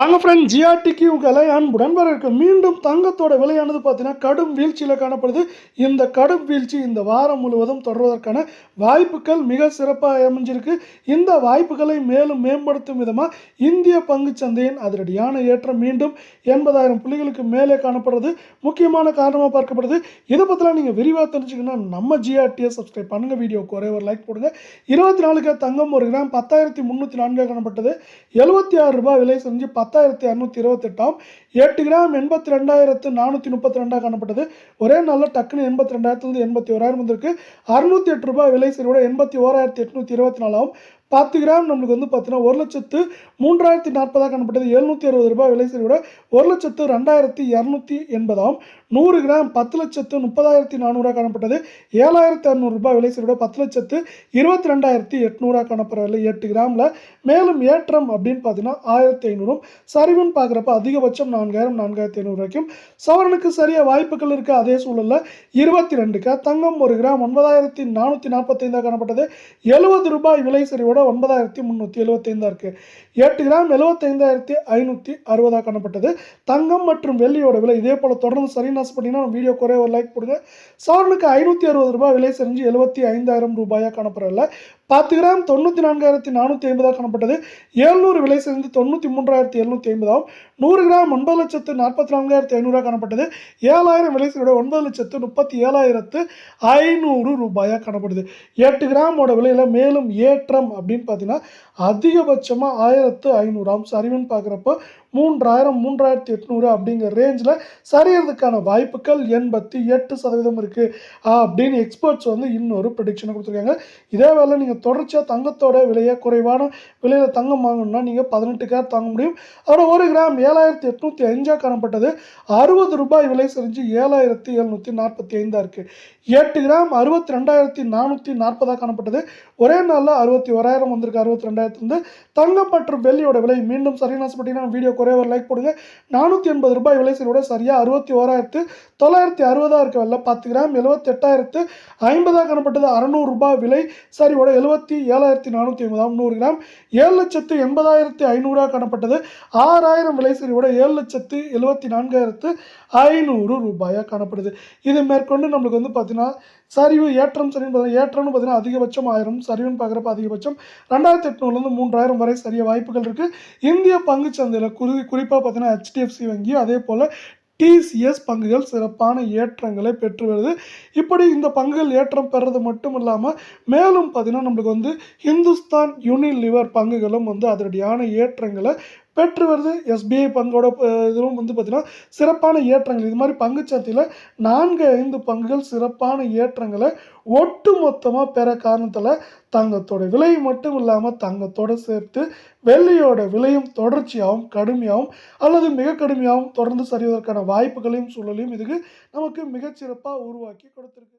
வாங்க ஃப்ரெண்ட் ஜிஆர்டிக்கு உங்களை அன்புடன் வரவேற்க மீண்டும் தங்கத்தோட விலையானது பார்த்தீங்கன்னா கடும் வீழ்ச்சியில் காணப்படுது. இந்த கடும் வீழ்ச்சி இந்த வாரம் முழுவதும் தொடர்வதற்கான வாய்ப்புகள் மிக சிறப்பாக அமைஞ்சிருக்கு. இந்த வாய்ப்புகளை மேலும் மேம்படுத்தும் விதமாக இந்திய பங்குச் சந்தையின் அதிரடியான ஏற்றம் மீண்டும் எண்பதாயிரம் புள்ளிகளுக்கு மேலே காணப்படுறது. முக்கியமான காரணமாக பார்க்கப்படுது. இதை பற்றிலாம் நீங்கள் விரிவாக தெரிஞ்சுக்கணும்னா நம்ம ஜிஆர்டியை சப்ஸ்கிரைப் பண்ணுங்கள் வீடியோ ஒரே ஒரு லைக் போடுங்க. இருபத்தி நாலுக்கு தங்கம் ஒரு கிராம் பத்தாயிரத்தி முந்நூற்றி நான்காக காணப்பட்டது. எழுபத்தி ஆறு ரூபாய் விலை செஞ்சு பத்தாயிரத்தி இரநூத்தி இருபத்தெட்டாம் எட்டு கிராம் எண்பத்தி ரெண்டாயிரத்து நானூற்றி முப்பத்தி ரெண்டாக காணப்பட்டது. ஒரே நாளில் டக்குன்னு எண்பத்தி ரெண்டாயிரத்துலேருந்து எண்பத்தி ஓராயிரம் வந்திருக்கு. அறுநூத்தி எட்டு ரூபாய் விலை சரிவோட எண்பத்தி ஓராயிரத்தி எட்நூற்றி இருபத்தி நாலாவும் பத்து கிராம் நம்மளுக்கு வந்து பார்த்தீங்கன்னா ஒரு லட்சத்து மூன்றாயிரத்தி நாற்பதாக காணப்பட்டது. எழுநூற்றி அறுபது ரூபாய் விலை சரிவோட ஒரு லட்சத்து ரெண்டாயிரத்தி இரநூத்தி எண்பதாம் நூறு கிராம் பத்து லட்சத்து முப்பதாயிரத்தி நானூறாக காணப்பட்டது. ஏழாயிரத்தி அறநூறு விலை சரிவோட பத்து லட்சத்து இருபத்தி ரெண்டாயிரத்தி எட்நூறாக காணப்படவில்லை எட்டு கிராமில். மேலும் ஏற்றம் அப்படின்னு பார்த்தீங்கன்னா ஆயிரத்தி ஐநூறும். சரிவுன்னு பார்க்குறப்ப அதிகபட்சம் நான்காயிரம் நான்காயிரத்தி ஐநூறு வரைக்கும். சவரனுக்கு சரியாக வாய்ப்புகள் இருக்குது அதே சூழலில் இருபத்தி ரெண்டுக்கு தங்கம் ஒரு கிராம் ஒன்பதாயிரத்தி நானூற்றி நாற்பத்தைந்தாக காணப்பட்டது. எழுபது ரூபாய் விலை சரிவோட ஒன்பதாயிரத்தி முந்நூற்றி எழுபத்தைந்தாக இருக்குது எட்டு கிராம் எழுபத்தைந்தாயிரத்தி ஐநூற்றி அறுபதாக காணப்பட்டது. தங்கம் மற்றும் வெள்ளியோட விலை இதே போல் தொடர்ந்து சரியான ஆசைப்பட்டீங்கன்னா வீடியோ குறைய ஒரு லைக் போடுங்க. சவரனுக்கு ஐநூற்றி அறுபது ரூபாய் விலை செஞ்சு எழுபத்தி ஐந்தாயிரம் ரூபாயாக காணப்படல பத்து கிராம் தொண்ணூற்றி நான்காயிரத்தி நானூற்றி ஐம்பதாக காணப்பட்டது. எழுநூறு விலை சேர்ந்து தொண்ணூற்றி மூன்றாயிரத்தி எழுநூற்றி ஐம்பதாகும் நூறு கிராம் ஒன்பது லட்சத்து நாற்பத்தி நான்காயிரத்தி ஐநூறாக காணப்பட்டது. ஏழாயிரம் விலை சேர்ந்த ஒன்பது லட்சத்து முப்பத்தி ஏழாயிரத்து ஐநூறு ரூபாயாக காணப்படுது. எட்டு கிராமோட விலையில் மேலும் ஏற்றம் அப்படின்னு பார்த்தீங்கன்னா அதிகபட்சமாக ஆயிரத்து ஐநூறாம். சரிவுன்னு பார்க்குறப்போ மூன்றாயிரம் மூன்றாயிரத்தி எட்நூறு அப்படிங்கிற ரேஞ்சில் சரியறதுக்கான வாய்ப்புகள் எண்பத்தி எட்டு சதவீதம் இருக்குது அப்படின்னு எக்ஸ்பர்ட்ஸ் வந்து இன்னொரு ப்ரடிக்ஷனை கொடுத்துருக்காங்க. இதே வேலை நீங்கள் தொடர்ச்சியாக தங்கத்தோட விலையை குறைவான விலையில் தங்கம் வாங்கணும்னா நீங்கள் பதினெட்டு கேர் தாங்க முடியும். அதோட ஒரு கிராம் ஏழாயிரத்தி எட்நூற்றி அஞ்சாக காணப்பட்டது. அறுபது ரூபாய் விலை செஞ்சு ஏழாயிரத்தி எழுநூற்றி நாற்பத்தி ஐந்தாக இருக்குது எட்டு கிராம் அறுபத்தி ரெண்டாயிரத்தி நானூற்றி நாற்பதாக காணப்பட்டது. ஒரே நாளில் அறுபத்தி ஓராயிரம் வந்திருக்கு. அறுபத்தி ரெண்டாயிரத்துலேருந்து தங்கம் மற்றும் வெள்ளியோட விலை மீண்டும் சரியான ஆசைப்பட்டீங்கன்னா வீடியோ குறைய ஒரு லைக் போடுங்க. நானூற்றி எண்பது ரூபாய் விலை விட சரியாக அறுபத்தி ஓராயிரத்து தொள்ளாயிரத்தி அறுபதாக இருக்க வெள்ள பத்து கிராம் எழுபத்தி எட்டாயிரத்து ஐம்பதாக காணப்பட்டது. அறநூறு விலை சரியோட எழுபத்தி ஏழாயிரத்தி நானூற்றி ஐம்பதாம் நூறு கிராம். ஏழு லட்சத்து எண்பதாயிரத்தி ஐநூறாக காணப்பட்டது. ஆறாயிரம் விலை சரிவோட ஏழு லட்சத்து எழுபத்தி நான்காயிரத்து ஐநூறு ரூபாயாக காணப்படுது. இது மேற்கொண்டு நம்மளுக்கு வந்து பார்த்தீங்கன்னா சரிவு ஏற்றம் சரின்னு பார்த்தீங்கன்னா ஏற்றம்னு பார்த்தீங்கன்னா அதிகபட்சம் ஆயிரம் சரிவுன்னு பார்க்குறப்ப அதிகபட்சம் ரெண்டாயிரத்தி எட்நூறுலேருந்து மூன்றாயிரம் வரை சரிய வாய்ப்புகள் இருக்குது இந்திய பங்கு சந்தையில் குறி குறிப்பாக பார்த்தீங்கன்னா ஹெச்டிஎஃப்சி வங்கி அதே போல் டிசிஎஸ் பங்குகள் சிறப்பான ஏற்றங்களை பெற்று வருது இப்படி இந்த பங்குகள் ஏற்றம் பெறது மட்டும் இல்லாமல் மேலும் பார்த்தீங்கன்னா நம்மளுக்கு வந்து ஹிந்துஸ்தான் யூனிலிவர் பங்குகளும் வந்து அதனுடையான ஏற்றங்களை பெற்று வருது. எஸ்பிஐ பங்கோட இதுவும் வந்து பார்த்திங்கன்னா சிறப்பான ஏற்றங்கள். இது மாதிரி பங்குச்சந்தையில் நான்கு ஐந்து பங்குகள் சிறப்பான ஏற்றங்களை ஒட்டு மொத்தமாக பெற காரணத்தில் தங்கத்தோட விலை மட்டும் இல்லாமல் தங்கத்தோட சேர்த்து வெள்ளியோட விலையும் தொடர்ச்சியாகவும் கடுமையாகவும் அல்லது மிக கடுமையாகவும் தொடர்ந்து சரிவதற்கான வாய்ப்புகளையும் சூழலையும் இதுக்கு நமக்கு மிகச்சிறப்பாக உருவாக்கி கொடுத்துருக்கு.